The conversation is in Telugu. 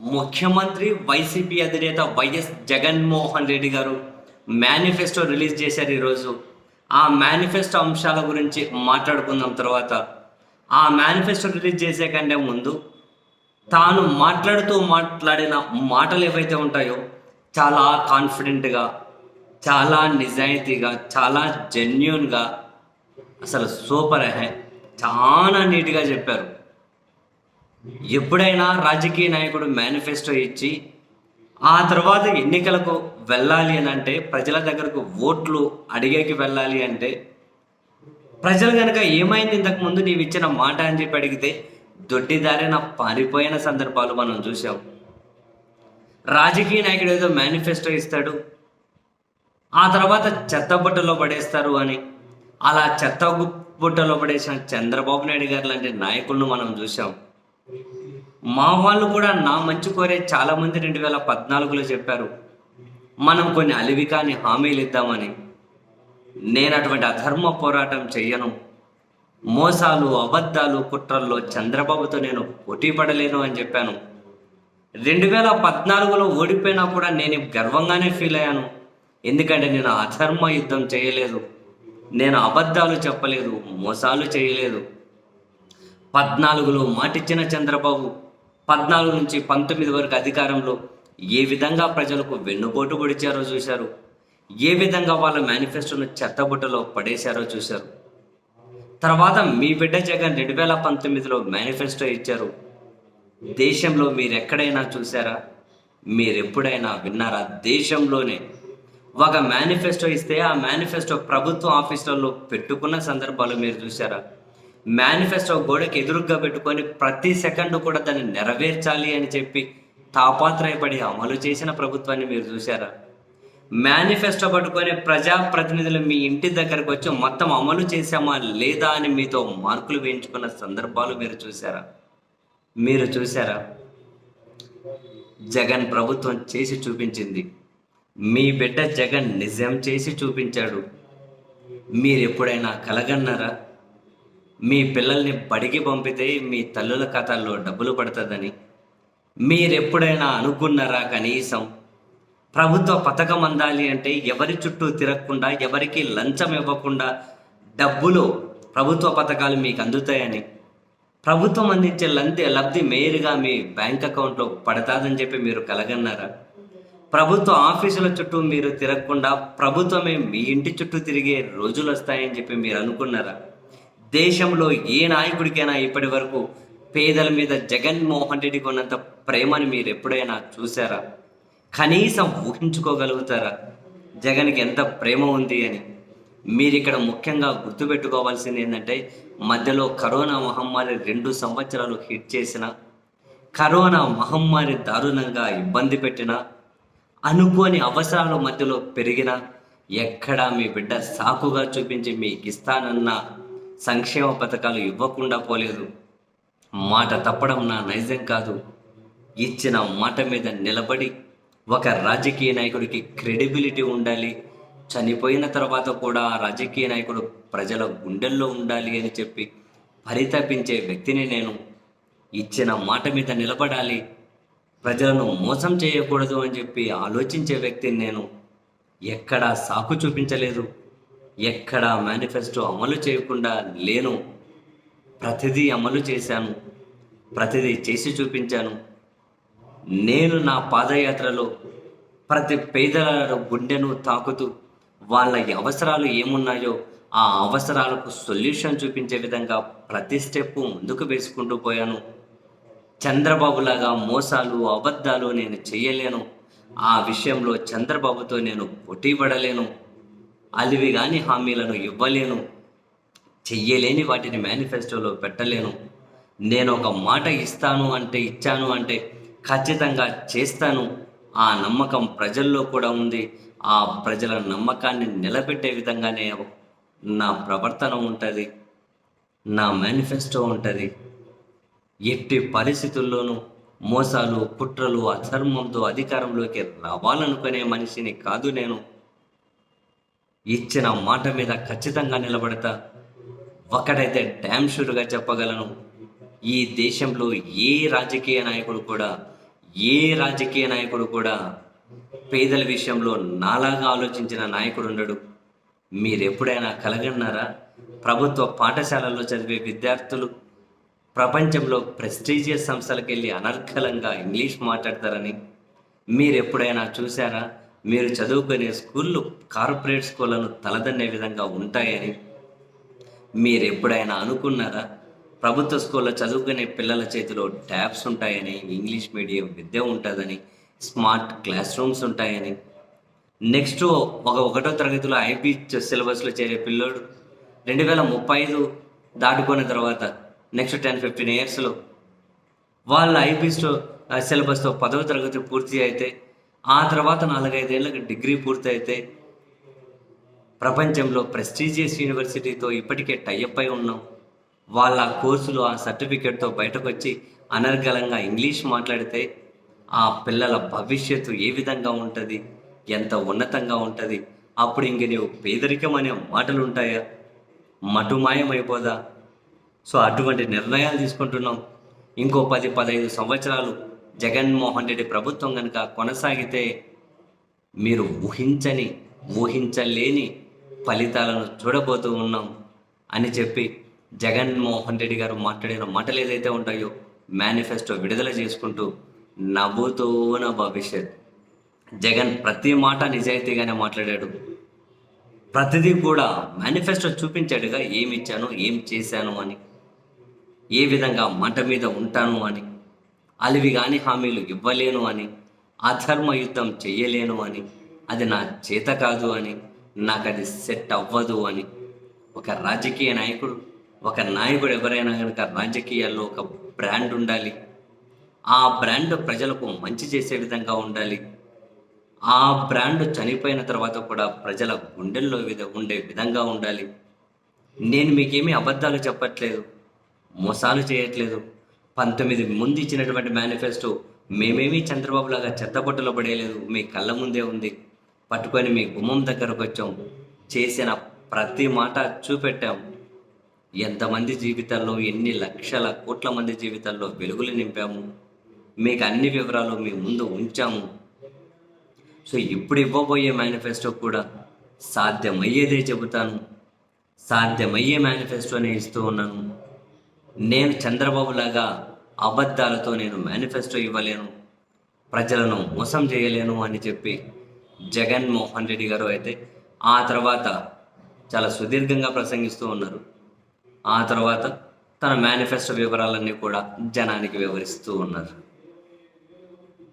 ముఖ్యమంత్రి వైసీపీ అధినేత వైఎస్ జగన్మోహన్ రెడ్డి గారు మేనిఫెస్టో రిలీజ్ చేశారు ఈరోజు. ఆ మేనిఫెస్టో అంశాల గురించి మాట్లాడుకుందాం తర్వాత. ఆ మేనిఫెస్టో రిలీజ్ చేసే కంటే ముందు తాను మాట్లాడుతూ మాట్లాడిన మాటలు ఏవైతే ఉంటాయో చాలా కాన్ఫిడెంట్గా చాలా నిజాయితీగా చాలా జెన్యున్గా అసలు సూపర్ హే చాలా నీట్గా చెప్పారు. ఎప్పుడైనా రాజకీయ నాయకుడు మేనిఫెస్టో ఇచ్చి ఆ తర్వాత ఎన్నికలకు వెళ్ళాలి అని అంటే ప్రజల దగ్గరకు ఓట్లు అడిగేకి వెళ్ళాలి అంటే ప్రజలు కనుక ఏమైంది ఇంతకు ముందు నీవు ఇచ్చిన మాట అని చెప్పి అడిగితే దొడ్డిదారిన పారిపోయిన సందర్భాలు మనం చూసాం రాజకీయ నాయకుడు ఏదో మేనిఫెస్టో ఇస్తాడు ఆ తర్వాత చెత్త బుట్టలో పడేస్తారు అని అలా చెత్త బుట్టలో పడేసిన చంద్రబాబు నాయుడు గారు లాంటి నాయకులను మనం చూసాం మా వాళ్ళు కూడా నా మంచి కోరే చాలా మంది రెండు వేల పద్నాలుగులో చెప్పారు మనం కొన్ని అలివి కాని హామీలు ఇద్దామని. నేను అటువంటి అధర్మ పోరాటం చెయ్యను. మోసాలు అబద్ధాలు కుట్రల్లో చంద్రబాబుతో నేను పోటీ పడలేను అని చెప్పాను. రెండు వేల పద్నాలుగులో ఓడిపోయినా కూడా నేను గర్వంగానే ఫీల్ అయ్యాను. ఎందుకంటే నేను అధర్మ యుద్ధం చేయలేదు. నేను అబద్ధాలు చెప్పలేదు మోసాలు చేయలేదు. పద్నాలుగులో మాటిచ్చిన చంద్రబాబు పద్నాలుగు నుంచి పంతొమ్మిది వరకు అధికారంలో ఏ విధంగా ప్రజలకు వెన్నుపోటు పొడిచారో చూశారు. ఏ విధంగా వాళ్ళ మేనిఫెస్టోను చెత్తబుట్టలో పడేశారో చూశారు. తర్వాత మీ బిడ్డ జగన్ రెండు వేల పంతొమ్మిదిలో మేనిఫెస్టో ఇచ్చారు. దేశంలో మీరు ఎక్కడైనా చూసారా మీరు ఎప్పుడైనా విన్నారా? దేశంలోనే. ఒక మేనిఫెస్టో ఇస్తే ఆ మేనిఫెస్టో ప్రభుత్వ ఆఫీసులలో పెట్టుకున్న సందర్భాలు మీరు చూసారా మేనిఫెస్టో గోడకి ఎదురుగ్గా పెట్టుకొని ప్రతి సెకండ్ కూడా దాన్ని నెరవేర్చాలి అని చెప్పి తాపాత్రయపడి అమలు చేసిన ప్రభుత్వాన్ని మీరు చూసారా మేనిఫెస్టో పట్టుకొని ప్రజాప్రతినిధులు మీ ఇంటి దగ్గరకు వచ్చి మొత్తం అమలు చేశామా లేదా అని మీతో మార్కులు వేయించుకున్న సందర్భాలు మీరు చూసారా మీరు చూసారా జగన్ ప్రభుత్వం చేసి చూపించింది. మీ బిడ్డ జగన్ నిజం చేసి చూపించాడు. మీరు ఎప్పుడైనా కలగన్నారా? మీ పిల్లల్ని బడికి పంపితే మీ తల్లుల ఖాతాల్లో డబ్బులు పడుతుందని. మీరెప్పుడైనా అనుకున్నారా కనీసం? ప్రభుత్వ పథకం అందాలి అంటే ఎవరి చుట్టూ తిరగకుండా ఎవరికి లంచం ఇవ్వకుండా డబ్బులు ప్రభుత్వ పథకాలు మీకు అందుతాయని. ప్రభుత్వం అందించే లంది లబ్ధి మేరుగా మీ బ్యాంక్ అకౌంట్లో పడతాదని చెప్పి మీరు కలగన్నారా? ప్రభుత్వ ఆఫీసుల చుట్టూ మీరు తిరగకుండా ప్రభుత్వమే మీ ఇంటి చుట్టూ తిరిగే రోజులు వస్తాయని చెప్పి మీరు అనుకున్నారా? దేశంలో ఏ నాయకుడికైనా ఇప్పటి వరకు పేదల మీద జగన్మోహన్ రెడ్డికి ఉన్నంత ప్రేమని మీరు ఎప్పుడైనా చూసారా కనీసం ఊహించుకోగలుగుతారా? జగన్కి ఎంత ప్రేమ ఉంది అని. మీరు ఇక్కడ ముఖ్యంగా గుర్తుపెట్టుకోవాల్సింది ఏంటంటే మధ్యలో కరోనా మహమ్మారి రెండు సంవత్సరాలు హిట్ చేసిన కరోనా మహమ్మారి దారుణంగా ఇబ్బంది పెట్టిన అనుకోని అవసరాల మధ్యలో పెరిగిన ఎక్కడా మీ బిడ్డ సాకుగా చూపించి మీకు ఇస్తానన్న సంక్షేమ పథకాలు ఇవ్వకుండా పోలేదు. మాట తప్పడం నా నైజం కాదు. ఇచ్చిన మాట మీద నిలబడి ఒక రాజకీయ నాయకుడికి క్రెడిబిలిటీ ఉండాలి. చనిపోయిన తర్వాత కూడా ఆ రాజకీయ నాయకుడు ప్రజల గుండెల్లో ఉండాలి అని చెప్పి పరితపించే వ్యక్తిని నేను. ఇచ్చిన మాట మీద నిలబడాలి. ప్రజలను మోసం చేయకూడదు అని చెప్పి ఆలోచించే వ్యక్తిని నేను. ఎక్కడా సాకు చూపించలేదు. ఎక్కడ మేనిఫెస్టో అమలు చేయకుండా లేను. ప్రతిదీ అమలు చేశాను. ప్రతిదీ చేసి చూపించాను. నేను నా పాదయాత్రలో ప్రతి పేదల గుండెను తాకుతూ వాళ్ళ అవసరాలు ఏమున్నాయో ఆ అవసరాలకు సొల్యూషన్ చూపించే విధంగా ప్రతి స్టెప్ ముందుకు వేసుకుంటూ పోయాను. చంద్రబాబులాగా మోసాలు అబద్ధాలు నేను చేయలేను. ఆ విషయంలో చంద్రబాబుతో నేను పోటీ పడలేను అలివి కానీ హామీలను ఇవ్వలేను. చెయ్యలేని వాటిని మేనిఫెస్టోలో పెట్టలేను. నేను ఒక మాట ఇస్తాను అంటే ఇచ్చాను అంటే ఖచ్చితంగా చేస్తాను. ఆ నమ్మకం ప్రజల్లో కూడా ఉంది. ఆ ప్రజల నమ్మకాన్ని నిలబెట్టే విధంగానే నా ప్రవర్తన ఉంటుంది. నా మేనిఫెస్టో ఉంటుంది. ఎట్టి పరిస్థితుల్లోనూ మోసాలు కుట్రలు అధర్మంతో అధికారంలోకి రావాలనుకునే మనిషిని కాదు నేను. ఇచ్చిన మాట మీద ఖచ్చితంగా నిలబడతా. ఒకటైతే డ్యామ్ షూర్గా చెప్పగలను. ఈ దేశంలో ఏ రాజకీయ నాయకుడు కూడా ఏ రాజకీయ నాయకుడు కూడా పేదల విషయంలో నాలాగా ఆలోచించిన నాయకుడు ఉండడు. మీరు ఎప్పుడైనా కలగన్నారా? ప్రభుత్వ పాఠశాలల్లో చదివే విద్యార్థులు ప్రపంచంలో ప్రెస్టీజియస్ సంస్థలకు వెళ్ళి అనర్కలంగా ఇంగ్లీష్ మాట్లాడతారని మీరు ఎప్పుడైనా చూసారా మీరు చదువుకునే స్కూళ్ళు కార్పొరేట్ స్కూళ్ళను తలదన్నే విధంగా ఉంటాయని మీరు ఎప్పుడైనా అనుకున్నారా? ప్రభుత్వ స్కూల్లో చదువుకునే పిల్లల చేతిలో ట్యాబ్స్ ఉంటాయని ఇంగ్లీష్ మీడియం విద్య ఉంటుందని స్మార్ట్ క్లాస్ రూమ్స్ ఉంటాయని. నెక్స్ట్ ఒక ఒకటో తరగతిలో ఐపీ సిలబస్లో చేరే పిల్లోడు రెండు వేల ముప్పై ఐదు దాటుకున్న తర్వాత నెక్స్ట్ టెన్ ఫిఫ్టీన్ ఇయర్స్లో వాళ్ళ ఐపీ సిలబస్తో పదవ తరగతి పూర్తి అయితే ఆ తర్వాత నాలుగైదేళ్ళకి డిగ్రీ పూర్తయితే ప్రపంచంలో ప్రెస్టీజియస్ యూనివర్సిటీతో ఇప్పటికే టైఅప్ అయి ఉన్నాం. వాళ్ళ కోర్సులు ఆ సర్టిఫికేట్తో బయటకు వచ్చి అనర్గళంగా ఇంగ్లీష్ మాట్లాడితే ఆ పిల్లల భవిష్యత్తు ఏ విధంగా ఉంటుంది? ఎంత ఉన్నతంగా ఉంటుంది? అప్పుడు ఇంక నీవు పేదరికం అనే మాటలు ఉంటాయా మటుమాయమైపోదా? సో అటువంటి నిర్ణయాలు తీసుకుంటున్నాం. ఇంకో పది పదహైదు సంవత్సరాలు జగన్మోహన్ రెడ్డి ప్రభుత్వం కనుక కొనసాగితే మీరు ఊహించని ఊహించలేని ఫలితాలను చూడబోతూ ఉన్నాం అని చెప్పి జగన్మోహన్ రెడ్డి గారు మాట్లాడిన మాటలు ఏదైతే ఉంటాయో మేనిఫెస్టో విడుదల చేసుకుంటూ నవ్వుతూన భవిష్యత్. జగన్ ప్రతి మాట నిజాయితీగానే మాట్లాడాడు. ప్రతిదీ కూడా మేనిఫెస్టో చూపించాడుగా ఏమి ఇచ్చాను ఏం చేశాను అని ఏ విధంగా మంట మీద ఉంటాను అని. అలివి కానీ హామీలు ఇవ్వలేను అని అధర్మ యుద్ధం చెయ్యలేను అని అది నా చేత కాదు అని నాకు అది సెట్ అవ్వదు అని. ఒక రాజకీయ నాయకుడు ఒక నాయకుడు ఎవరైనా కనుక రాజకీయాల్లో ఒక బ్రాండ్ ఉండాలి ఆ బ్రాండ్ ప్రజలకు మంచి చేసే విధంగా ఉండాలి ఆ బ్రాండ్ చనిపోయిన తర్వాత కూడా ప్రజల గుండెల్లో విధ ఉండే విధంగా ఉండాలి. నేను మీకేమీ అబద్ధాలు చెప్పట్లేదు మోసాలు చేయట్లేదు. పంతొమ్మిది ముందు ఇచ్చినటువంటి మేనిఫెస్టో మేమేమీ చంద్రబాబు లాగా చెత్తబొట్టలో పడేయలేదు. మీ కళ్ళ ముందే ఉంది. పట్టుకొని మీ గుమ్మం దగ్గరకు వచ్చాం. చేసిన ప్రతి మాట చూపెట్టాం. ఎంతమంది జీవితాల్లో ఎన్ని లక్షల కోట్ల మంది జీవితాల్లో వెలుగులు నింపాము. మీకు అన్ని వివరాలు మీ ముందు ఉంచాము. సో ఇప్పుడు ఇవ్వబోయే మేనిఫెస్టో కూడా సాధ్యమయ్యేదే చెబుతాను. సాధ్యమయ్యే మేనిఫెస్టోనే ఇస్తూ ఉన్నాను. నేను చంద్రబాబు లాగా అబద్ధాలతో నేను మేనిఫెస్టో ఇవ్వలేను ప్రజలను మోసం చేయలేను అని చెప్పి జగన్మోహన్ రెడ్డి గారు అయితే ఆ తర్వాత చాలా సుదీర్ఘంగా ప్రసంగిస్తూ ఉన్నారు. ఆ తర్వాత తన మేనిఫెస్టో వివరాలన్నీ కూడా జనానికి వివరిస్తూ ఉన్నారు.